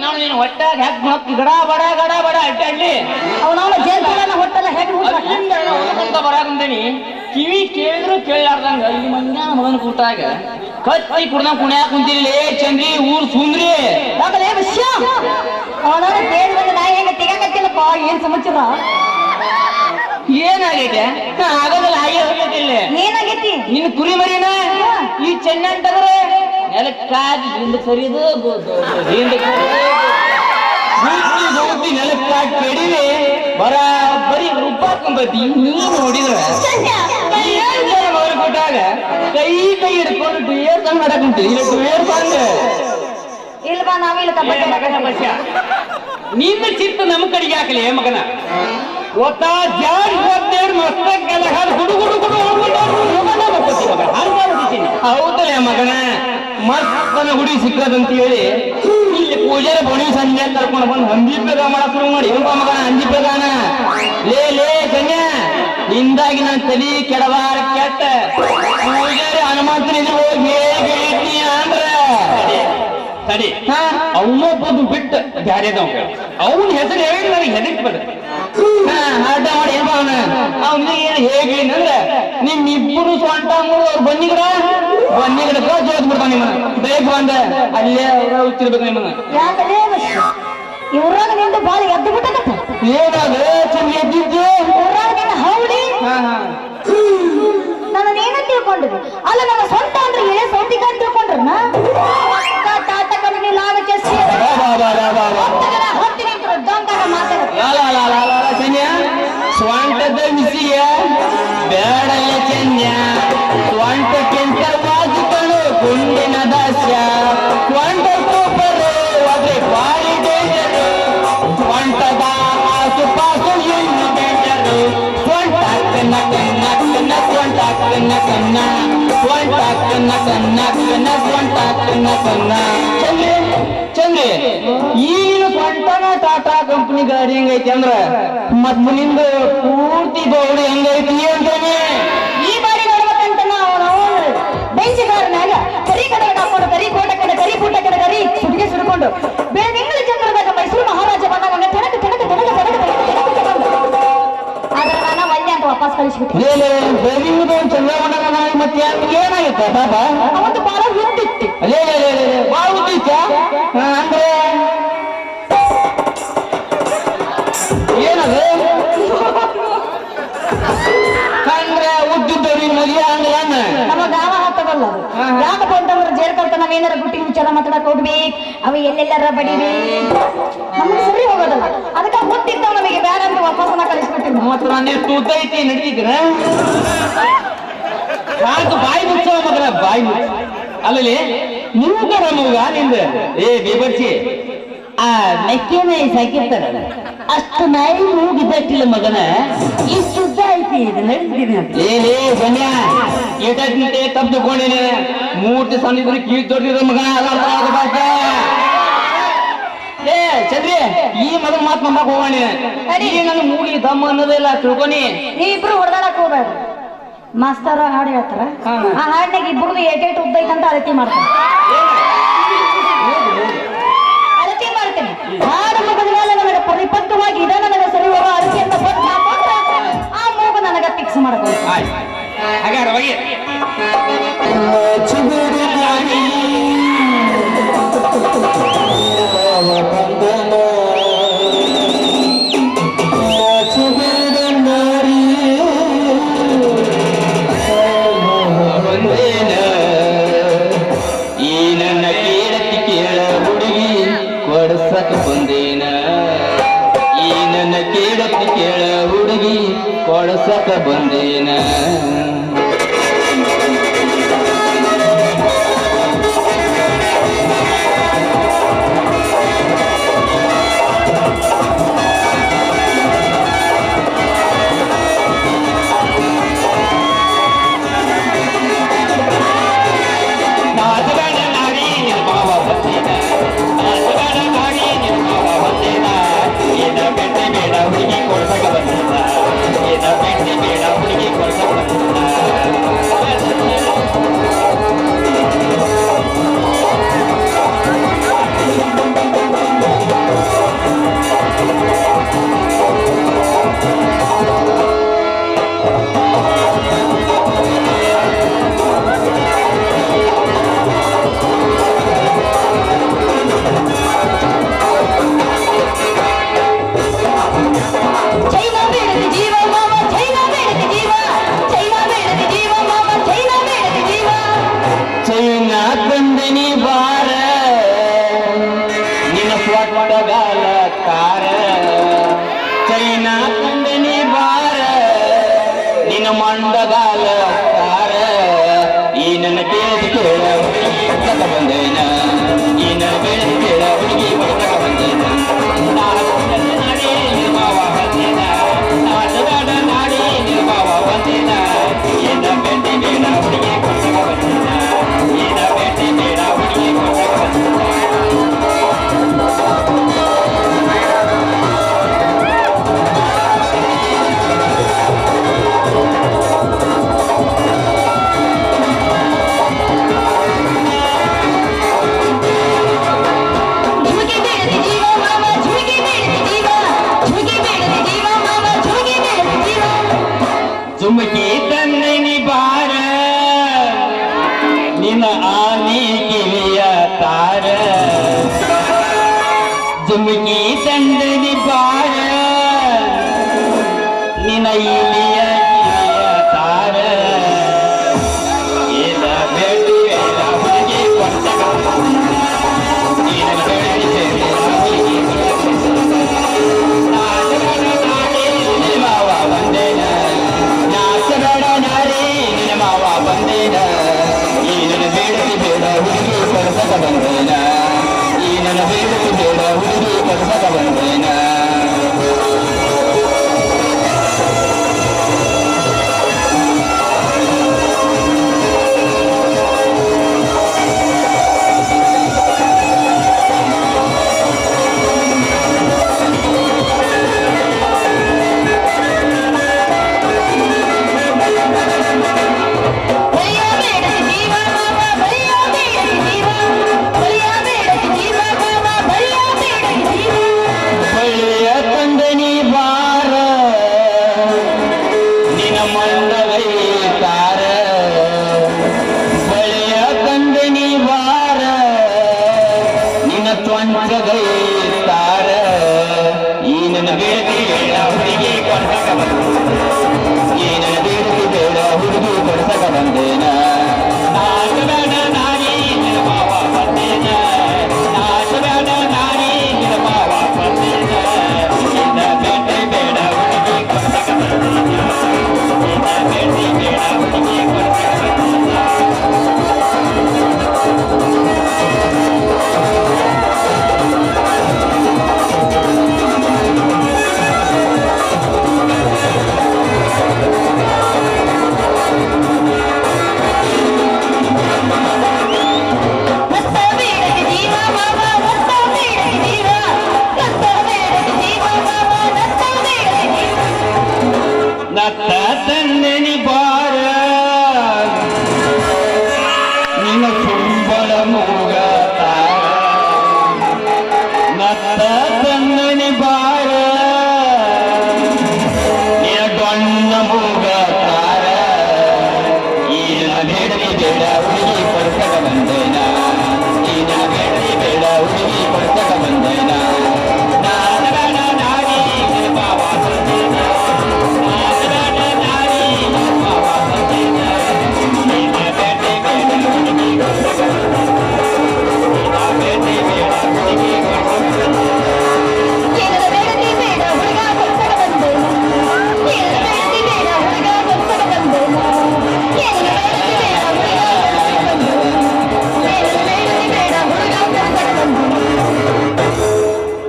ನಾನು ನೀನು ಹೊಟ್ಟಾಗ ಹೆಗ್ ಮಕ್ಕಳು ಗಡ ಬಡ ಗಡ ಬಡ ಅಡ್ಡಾಡ್ಲಿ ಅವನವನ ಜೇನುತುಳನ ಹೊಟ್ಟೆಲ್ಲ ಹೆಗ್ ಅಲ್ಲಿಂದ ಹೊರಕೊಂತ ಬರಾಕಂದೇನಿ ಕಿವಿ ಕೇಳಿದ್ರು ಕೇಳಾರ್ದಂಗ ಇಲ್ಲಿ ಮಂಜಾನ ಮಗನ ಕೂತಾಗ ಕತ್ತಿ ಕುಡ್ದಂಗ ಕುಣ್ಯಾಕ ಕುಂತಿರ್ಲಿ. ಚಂದ್ರಿ ಊರ್ ಸುಂದ್ರಿ. ಯಾಕಲೇ ವಿಷಯ! ಅವನವನ ಕೇಳಿ ಬಂದ ನಾ ಹೆಂಗ ತೆಗಕತ್ತಿಲ್ಲಪ್ಪ ಏನ್ ಸಮಾಚಾರ ಏನಾಗೈತೆ? ಆಗೋದಿಲ್ಲ ಹಾಗೆ ಹೋಗೈತೆ ಇಲ್ಲಿ. ಏನಾಗೈತಿ? ನಿನ್ನ ಕುರಿ ಮರಿನ? ಈ ಚೆನ್ನ ಅಂತಂದ್ರೆ ನೆಲಕ್ಕಾಗಿ ಹಿಂದಕ್ಕೆ ಸರಿದು ಹಿಂದಕ್ಕೆ ನೆಲಕ್ಕಾಗಿ ಕೆಡಿವಿ ಬರಾಬರಿ ರೂಪಾಕೊಂಬತ್ತಿ ನೀನು ನೋಡಿದ್ರ ಕೊಟ್ಟಾಗ ಕೈ ಕೈ ಹಿಡ್ಕೊಂಡು ಟುಯರ್ ಸಂಗ್ ಮಾಡಕ್ ಉಂಟು. ಇಲ್ಲ ಟುಯರ್ ಸಂಗ್ ಇಲ್ವಾ ನಾವಿಲ್ಲ ಕಬ್ಬಡ್ಡಿ ನಿನ್ನ ಚಿತ್ತ ನಮ್ಮ ಕಡೆಗೆ ಹಾಕಲಿ ಮಗನ? ಒತ್ತ ಜಾಡ್ ಹೋಗ್ತೇಳಿ ಮಸ್ತಕ್ಕೆಲ್ಲ ಗುಡು ಗುಡು ಗುಡು ಹೌದಲ್ಲ ಮಗನ? ಮಸ್ತನ ಹುಡಿ ಸಿಕ್ಕದಂತ ಹೇಳಿ ಇಲ್ಲಿ ಪೂಜಾರ ಬಣಿ ಸಂಜೆ ಕರ್ಕೊಂಡು ಬಂದು ಹಂದಿ ಪ್ರಗ ಮಾಡಕ್ ಶುರು ಮಾಡಿ. ಏನಪ್ಪ ಮಗನ ಹಂದಿ ಪ್ರಗಾನ ಲೇ ಲೇ ಕನ್ಯ ಹಿಂದಾಗಿ ನನ್ನ ತಲಿ ಕೆಡವಾರ ಕೆಟ್ಟ. ಪೂಜಾರಿ ಹನುಮಂತನ ಎದುರು ಹೋಗಿ ಹೇಗೆ ಅಂದ್ರ? ತಡಿ ಅವನೊಬ್ಬದು ಬಿಟ್ಟು ಬ್ಯಾರೇದವ್ ಅವನ ಹೆಸರು ಹೇಳಿ ನನಗೆ ಹೆದರಿಕೆ ಬರ್ತದೆ. ಆಟ ಮಾಡಿ ಏನ್ ಅವನ? ಅವನಿಗೆ ಏನು ಹೇಗೆ ಅಂದ್ರೆ ನಿಮ್ಮಿಬ್ಬರು ಸ್ವಂಟ ಮೂರು ಅವ್ರು ಬನ್ನಿಗಡ ಬನ್ನಿಗಡ ಜೋತ್ ಬಿಡ್ತಾವ ನಿಮ್ಮನ್ನ ಬೇಗ ಬಂದ ಅಲ್ಲೇ ಅವ್ರ ಹುಚ್ಚಿರ್ಬೇಕು ನಿಮ್ಮನ್ನ ಯಾಕಲೇ ವಿಷಯ ಇವ್ರಾಗ ನಿಂದು ಬಾಳ ಎದ್ದು ಬಿಟ್ಟದಪ್ಪ ಏನಾದ ಚಂದ ಎದ್ದಿದ್ದು ಊರಾಗ ನಿನ್ನ ಹೌಡಿ ಹಾ ಹಾ ನನ್ನ ಏನ ತಿಳ್ಕೊಂಡ್ರಿ ಅಲ್ಲ ನಮ್ಮ ಸ್ವಂತ ಅಂದ್ರೆ ಎಳೆ ಸೌತಿಕ ಅಂತ ತಿಳ್ಕೊಂಡ್ರನ್ನ ಸ್ವಂಟದ ಆಸುಪಾಸು ಇನ್ನು ಡೇಂಜರು ಸ್ವಂಟ ಕನ್ನ ಕನ್ನ ಕನ್ನ ಸ್ವಂಟ ಕನ್ನ ಕನ್ನ ಸ್ವಂಟ ಕನ್ನ ಕನ್ನ ಕನ್ನ ಸ್ವಂಟ ಕನ್ನ ಕನ್ನ ಚಂದ್ರಿ ಚಂದ್ರಿ ಈಗಿನ ಸ್ವಂಟನ ಟಾಟಾ ಕಂಪನಿ ಗಾಡಿ ಹೆಂಗೈತಿ ಅಂದ್ರ ಮತ್ ನಿಂದ ಪೂರ್ತಿ ಗೌಡಿ ಹೆಂಗೈತಿ ಅಂತಾನೆ ಈ ಬಾರಿ ನೋಡ್ಬೇಕಂತ ನಾವು ನಾವು ಬೆಂಚಿಗಾರನಾಗ ಕರಿ ಕಡೆ ಹಾಕೊಂಡು ಕರಿ ಕೋಟ ಕಡೆ ಕರಿ ಪುಟ್ಟ ಕಡೆ ಕರಿ ಸುಡಿಗೆ ಸುಡ್ಕೊಂಡು ಬೆಳದಿಂಗಳ ಚಂದ್ರದಾಗ ಮೈಸೂರು ವಾಪಸ್ ಕಳಿಸ್ಬಿಟ್ಟು ಏನಾಗಿತ್ತ ಪಾಪ ಅವತ್ತು ಬಾಳ ಹಿಂದಿತ್ತು ಲೇ ಲೇ ಕಲ್ತ ನಾವೇನಾರ ಗುಟ್ಟಿ ಮುಚ್ಚಾರ ಮಾತಾಡಕ್ ಹೋಗ್ಬೇಕು ಅವ ಎಲ್ಲೆಲ್ಲಾರ ಬಡಿಬೇಕು ನಮ್ಗೆ ಸರಿ ಹೋಗೋದಲ್ಲ. ಅದಕ್ಕೆ ಗೊತ್ತಿತ್ತ ನಮಗೆ, ಬೇಡ ಅಂತ ವಾಪಸ್ಸನ್ನ ಕಳಿಸ್ಬಿಟ್ಟಿಲ್ಲ ಮತ್ತ ಬಾಯಿ ಮುಚ್ಚೋ ಮಗನ? ಬಾಯಿ ಮುಚ್ಚ. ಅಲ್ಲಲ್ಲಿ ಮೂಗರ ಮೂಗ ನಿಂದ. ಏ ಬೇಬರ್ಸಿ ಆ, ಮೆಕ್ಕೆನ ಸಾಕಿರ್ತಾರಲ್ಲ. ಸಾಕಿರ್ತಾರ ಅಷ್ಟು ನಾಯಿ ಮೂಗಿದ್ದಟ್ಟಿಲ್ಲ ಮಗನ. ಇಷ್ಟು ಉದ್ದ ಐತಿ ಇದು ನಡೆದಿದ್ದೀನಿ ಏ ಲೇ ಬನ್ಯ ಏಟಂತೆ ತಪ್ಪು ತಗೊಂಡಿನಿ ಮೂರ್ತಿ ಸಣ್ಣಿದ್ರು ಕೀಳ್ ದೊಡ್ಡಿರೋ ಮಗನ ಏ ಚಂದ್ರಿ ಈ ಮಗನ ಮಾತು ನಂಬಕ್ ಹೋಗೋಣ. ಈ ನನ್ನ ಮೂಗಿ ದಮ್ಮ ಅನ್ನೋದಿಲ್ಲ ತಿಳ್ಕೊನಿ. ನೀ ಇಬ್ರು ಹೊಡೆದಾಡಕ್ ಹೋಗ್ಬೇಡ. ಮಾಸ್ತರ ಹಾಡು ಹೇಳ್ತಾರ. ಆ ಹಾಡಿನಾಗ ಇಬ್ರದ್ದು ಏಟೇಟ್ ಉದ್ದೈತಂತ ಅಳತಿ ಮಾಡ್ತಾರೆ ಅಳತಿ ಮಾಡ್ತೀನಿ ಹಾಡು ಮುಗಿದ ಮೇಲೆ ನನಗೆ ಸರಿಯುವ ನನಗೆ ಸರಿ ಮಂಡಗಾಲ ಈ ನನ್ನ ನಿನ್ನ ನಿನ್ನ